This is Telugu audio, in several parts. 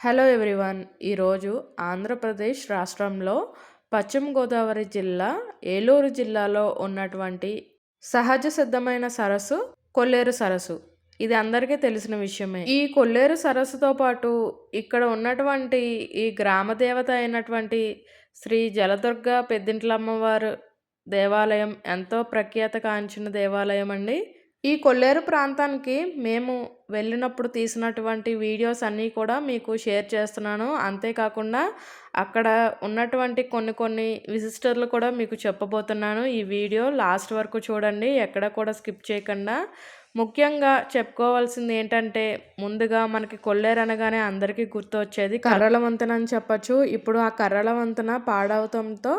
హలో ఎవ్రీవన్ ఈరోజు ఆంధ్రప్రదేశ్ రాష్ట్రంలో పశ్చిమ గోదావరి జిల్లా ఏలూరు జిల్లాలో ఉన్నటువంటి సహజ సిద్ధమైన సరస్సు కొల్లేరు సరస్సు. ఇది అందరికీ తెలిసిన విషయమే. ఈ కొల్లేరు సరస్సుతో పాటు ఇక్కడ ఉన్నటువంటి ఈ గ్రామ దేవత అయినటువంటి శ్రీ జలదుర్గ పెద్దింట్లమ్మవారు దేవాలయం ఎంతో ప్రఖ్యాత కాంచిన దేవాలయం అండి ఈ కొల్లేరు ప్రాంతానికి మేము వెళ్ళినప్పుడు తీసినటువంటి వీడియోస్ అన్నీ కూడా మీకు షేర్ చేస్తున్నాను. అంతేకాకుండా అక్కడ ఉన్నటువంటి కొన్ని కొన్ని విజిటర్లు కూడా మీకు చెప్పబోతున్నాను. ఈ వీడియో లాస్ట్ వరకు చూడండి ఎక్కడ కూడా స్కిప్ చేయకుండా. ముఖ్యంగా చెప్పుకోవాల్సింది ఏంటంటే ముందుగా మనకి కొల్లేరు అనగానే అందరికీ గుర్తొచ్చేది కర్రల వంతెన అని చెప్పచ్చు. ఇప్పుడు ఆ కర్రల వంతెన పాడవటంతో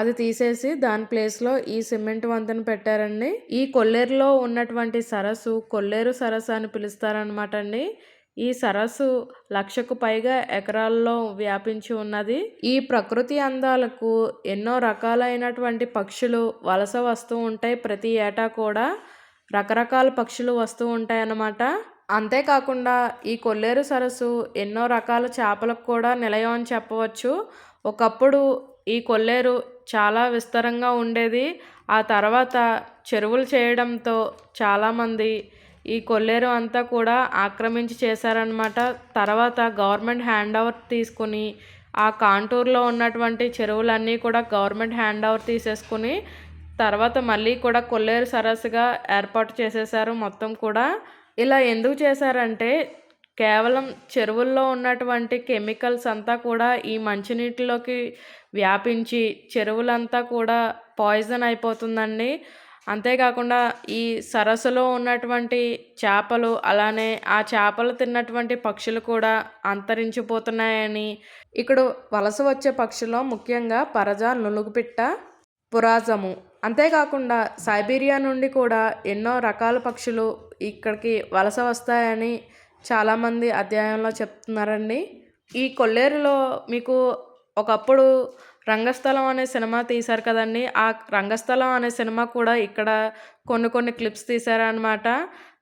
అది తీసేసి దాని ప్లేస్లో ఈ సిమెంట్ వంతెన పెట్టారండి. ఈ కొల్లేరులో ఉన్నటువంటి సరస్సు కొల్లేరు సరస్సు అని పిలుస్తారు పిలుస్తారనమాట అండి. ఈ సరస్సు లక్షకు పైగా ఎకరాల్లో వ్యాపించి ఉన్నది. ఈ ప్రకృతి అందాలకు ఎన్నో రకాలైనటువంటి పక్షులు వలస వస్తూ ఉంటాయి. ప్రతి ఏటా కూడా రకరకాల పక్షులు వస్తూ ఉంటాయన్నమాట. అంతేకాకుండా ఈ కొల్లేరు సరస్సు ఎన్నో రకాల చేపలకు కూడా నిలయం అని చెప్పవచ్చు. ఒకప్పుడు ఈ కొల్లేరు చాలా విస్తారంగా ఉండేది. ఆ తర్వాత చెరువులు చేయడంతో చాలామంది ఈ కొల్లేరు అంతా కూడా ఆక్రమించి చేశారనమాట తర్వాత గవర్నమెంట్ హ్యాండ్ ఓవర్ తీసుకుని ఆ కాంటూర్లో ఉన్నటువంటి చెరువులన్నీ కూడా గవర్నమెంట్ హ్యాండ్ ఓవర్ తీసేసుకుని తర్వాత మళ్ళీ కూడా కొల్లేరు సరస్సుగా ఏర్పాటు చేసేసారు మొత్తం కూడా. ఇలా ఎందుకు చేశారంటే కేవలం చెరువుల్లో ఉన్నటువంటి కెమికల్స్ అంతా కూడా ఈ మంచినీటిలోకి వ్యాపించి చెరువులంతా కూడా పాయిజన్ అయిపోతుందండి. అంతేకాకుండా ఈ సరస్సులో ఉన్నటువంటి చేపలు అలానే ఆ చేపలు తిన్నటువంటి పక్షులు కూడా అంతరించిపోతున్నాయని. ఇక్కడ వలస వచ్చే పక్షుల్లో ముఖ్యంగా పరజ నులుగుపిట్ట పురాజము. అంతేకాకుండా సైబీరియా నుండి కూడా ఎన్నో రకాల పక్షులు ఇక్కడికి వలస వస్తాయని చాలామంది అధ్యాయంలో చెప్తున్నారండి. ఈ కొల్లేరులో మీకు ఒకప్పుడు రంగస్థలం అనే సినిమా తీశారు కదండి. ఆ రంగస్థలం అనే సినిమా కూడా ఇక్కడ కొన్ని కొన్ని క్లిప్స్ తీశారనమాట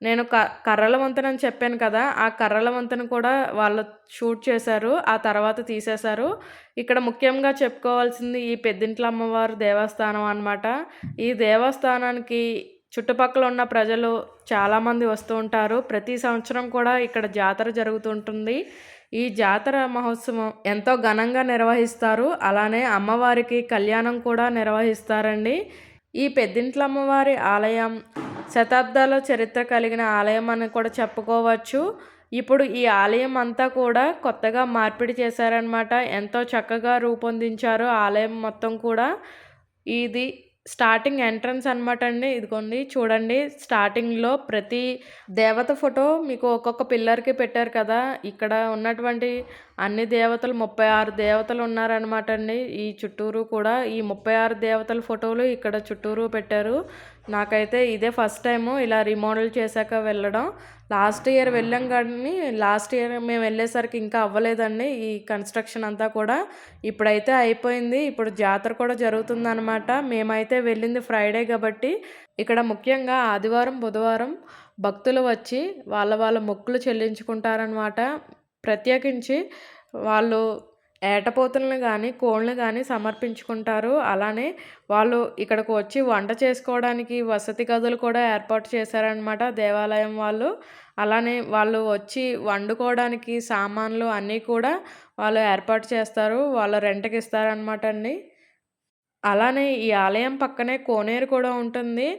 నేను క కర్రల వంతెన అని చెప్పాను కదా ఆ కర్రల వంతెన కూడా వాళ్ళు షూట్ చేశారు ఆ తర్వాత తీసేశారు. ఇక్కడ ముఖ్యంగా చెప్పుకోవాల్సింది ఈ పెద్దింట్ల అమ్మవారు దేవస్థానం అనమాట ఈ దేవస్థానానికి చుట్టుపక్కల ఉన్న ప్రజలు చాలామంది వస్తూ ఉంటారు. ప్రతి సంవత్సరం కూడా ఇక్కడ జాతర జరుగుతుంటుంది ఈ జాతర మహోత్సవం ఎంతో ఘనంగా నిర్వహిస్తారు. అలానే అమ్మవారికి కళ్యాణం కూడా నిర్వహిస్తారండి. ఈ పెద్దింట్ల అమ్మవారి ఆలయం శతాబ్దాల చరిత్ర కలిగిన ఆలయం అని కూడా చెప్పుకోవచ్చు. ఇప్పుడు ఈ ఆలయం అంతా కూడా కొత్తగా మార్పిడి చేశారనమాట ఎంతో చక్కగా రూపొందించారు ఆలయం మొత్తం కూడా. ఇది స్టార్టింగ్ ఎంట్రన్స్ అనమాట అండి. ఇదిగోండి చూడండి. స్టార్టింగ్లో ప్రతి దేవత ఫోటో మీకు ఒక్కొక్క పిల్లర్కి పెట్టారు కదా. ఇక్కడ ఉన్నటువంటి అన్ని దేవతలు ముప్పై ఆరు దేవతలు ఉన్నారనమాట అండి. ఈ చుట్టూరు కూడా ఈ ముప్పై ఆరు దేవతల ఫోటోలు ఇక్కడ చుట్టూరు పెట్టారు. నాకైతే ఇదే ఫస్ట్ టైము ఇలా రీమోడల్ చేశాక వెళ్ళడం. లాస్ట్ ఇయర్ వెళ్ళాం కానీ లాస్ట్ ఇయర్ మేము వెళ్ళేసరికి ఇంకా అవ్వలేదండి ఈ కన్స్ట్రక్షన్ అంతా కూడా. ఇప్పుడైతే అయిపోయింది. ఇప్పుడు జాతర కూడా జరుగుతుందనమాట మేమైతే వెళ్ళింది ఫ్రైడే కాబట్టి ఇక్కడ ముఖ్యంగా ఆదివారం బుధవారం భక్తులు వచ్చి వాళ్ళ వాళ్ళ మొక్కులు చెల్లించుకుంటారనమాట ప్రత్యేకించి వాళ్ళు ఏటపోతులను కానీ కోళ్ళను కానీ సమర్పించుకుంటారు. అలానే వాళ్ళు ఇక్కడికి వచ్చి వంట చేసుకోవడానికి వసతి గదులు కూడా ఏర్పాటు చేశారనమాట దేవాలయం వాళ్ళు. అలానే వాళ్ళు వచ్చి వండుకోవడానికి సామాన్లు అన్నీ కూడా వాళ్ళు ఏర్పాటు చేస్తారు. వాళ్ళు రెంట్కి ఇస్తారనమాట అండి. అలానే ఈ ఆలయం పక్కనే కోనేరు కూడా ఉంటుంది.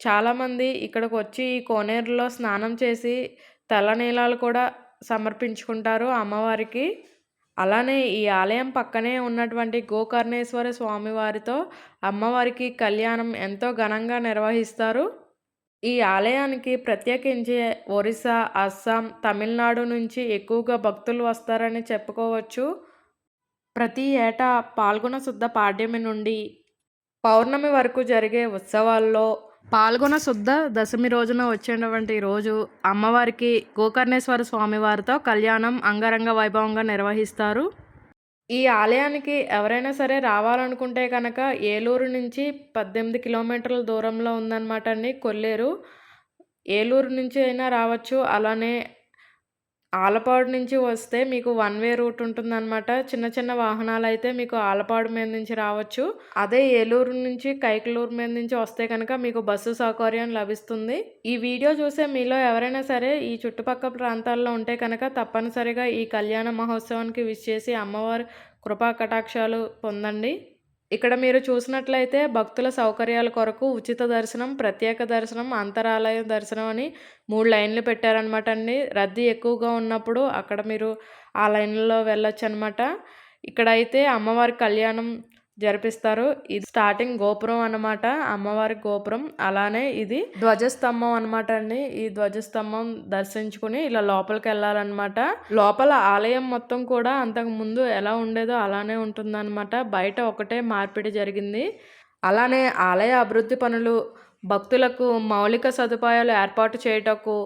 చాలామంది ఇక్కడికి వచ్చి ఈ కోనేరులో స్నానం చేసి తలనీలాలు కూడా సమర్పించుకుంటారు అమ్మవారికి. అలానే ఈ ఆలయం పక్కనే ఉన్నటువంటి గోకర్ణేశ్వర స్వామివారితో అమ్మవారికి కళ్యాణం ఎంతో ఘనంగా నిర్వహిస్తారు. ఈ ఆలయానికి ప్రత్యేకించి ఒరిస్సా అస్సాం తమిళనాడు నుంచి ఎక్కువగా భక్తులు వస్తారని చెప్పుకోవచ్చు. ప్రతి ఏటా పాల్గొన శుద్ధ పాడ్యమి నుండి పౌర్ణమి వరకు జరిగే ఉత్సవాల్లో పాల్గొన శుద్ధ దశమి రోజున వచ్చేటువంటి రోజు అమ్మవారికి గోకర్ణేశ్వర స్వామివారితో కళ్యాణం అంగరంగ వైభవంగా నిర్వహిస్తారు. ఈ ఆలయానికి ఎవరైనా సరే రావాలనుకుంటే కనుక ఏలూరు నుంచి పద్దెనిమిది కిలోమీటర్ల దూరంలో ఉందన్నమాట అండి కొల్లేరు. ఏలూరు నుంచి అయినా రావచ్చు అలానే ఆలపాడు నుంచి వస్తే మీకు వన్ వే రూట్ ఉంటుందన్నమాట. చిన్న చిన్న వాహనాలు అయితే మీకు ఆలపాడు మీద నుంచి రావచ్చు. అదే ఏలూరు నుంచి కైకలూరు మీద నుంచి వస్తే కనుక మీకు బస్సు సౌకర్యం లభిస్తుంది. ఈ వీడియో చూసే మీలో ఎవరైనా సరే ఈ చుట్టుపక్కల ప్రాంతాల్లో ఉంటే కనుక తప్పనిసరిగా ఈ కళ్యాణ మహోత్సవానికి విష్ చేసి అమ్మవారి కృపా కటాక్షాలు పొందండి. ఇక్కడ మీరు చూసినట్లయితే భక్తుల సౌకర్యాల కొరకు ఉచిత దర్శనం ప్రత్యేక దర్శనం అంతరాలయ దర్శనం అని మూడు లైన్లు పెట్టారనమాట అండి. రద్దీ ఎక్కువగా ఉన్నప్పుడు అక్కడ మీరు ఆ లైన్లో వెళ్ళొచ్చు అనమాట ఇక్కడైతే అమ్మవారి కళ్యాణం జరిపిస్తారు. ఇది స్టార్టింగ్ గోపురం అన్నమాట. అమ్మవారి గోపురం. అలానే ఇది ధ్వజస్తంభం అనమాట అండి. ఈ ధ్వజస్తంభం దర్శించుకుని ఇలా లోపలికి వెళ్ళాలన్నమాట. లోపల ఆలయం మొత్తం కూడా అంతకు ముందు ఎలా ఉండేదో అలానే ఉంటుందన్నమాట. బయట ఒకటే మార్పిడి జరిగింది. అలానే ఆలయ అభివృద్ధి పనులు భక్తులకు మౌలిక సదుపాయాలు ఏర్పాటు చేయుటకు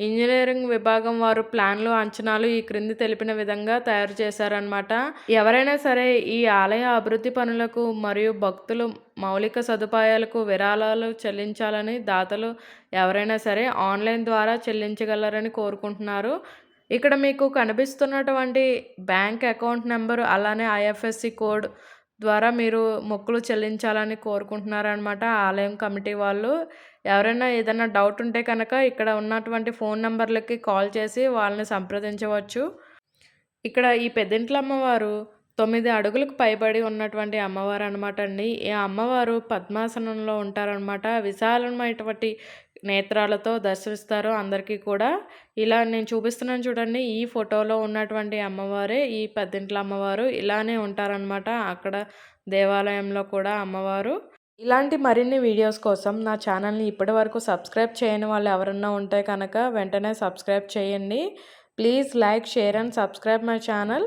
ఇంజనీరింగ్ విభాగం వారు ప్లాన్లు అంచనాలు ఈ క్రింది తెలిపిన విధంగా తయారు చేశారనమాట ఎవరైనా సరే ఈ ఆలయ అభివృద్ధి పనులకు మరియు భక్తులు మౌలిక సదుపాయాలకు విరాళాలు చెల్లించాలని దాతలు ఎవరైనా సరే ఆన్లైన్ ద్వారా చెల్లించగలరని కోరుకుంటున్నారు. ఇక్కడ మీకు కనిపిస్తున్నటువంటి బ్యాంక్ అకౌంట్ నెంబరు అలానే ఐఎఫ్ఎస్సి కోడ్ ద్వారా మీరు మొక్కులు చెల్లించాలని కోరుకుంటున్నారనమాట ఆలయం కమిటీ వాళ్ళు. ఎవరైనా ఏదైనా డౌట్ ఉంటే కనుక ఇక్కడ ఉన్నటువంటి ఫోన్ నెంబర్లకి కాల్ చేసి వాళ్ళని సంప్రదించవచ్చు. ఇక్కడ ఈ పెద్దింట్ల అమ్మవారు తొమ్మిది అడుగులకు పైబడి ఉన్నటువంటి అమ్మవారు అనమాట అండి. ఈ అమ్మవారు పద్మాసనంలో ఉంటారనమాట విశాలమైనటువంటి నేత్రాలతో దర్శిస్తారు. అందరికీ కూడా ఇలా నేను చూపిస్తున్నాను చూడండి. ఈ ఫోటోలో ఉన్నటువంటి అమ్మవారే ఈ పెద్దింట్ల అమ్మవారు ఇలానే ఉంటారనమాట అక్కడ దేవాలయంలో కూడా అమ్మవారు. ఇలాంటి మరిన్ని వీడియోస్ కోసం నా ఛానల్ని ఇప్పటి వరకు సబ్స్క్రైబ్ చేయని వాళ్ళు ఎవరన్నా ఉంటే కనుక వెంటనే సబ్స్క్రైబ్ చేయండి. Please like share and subscribe my channel.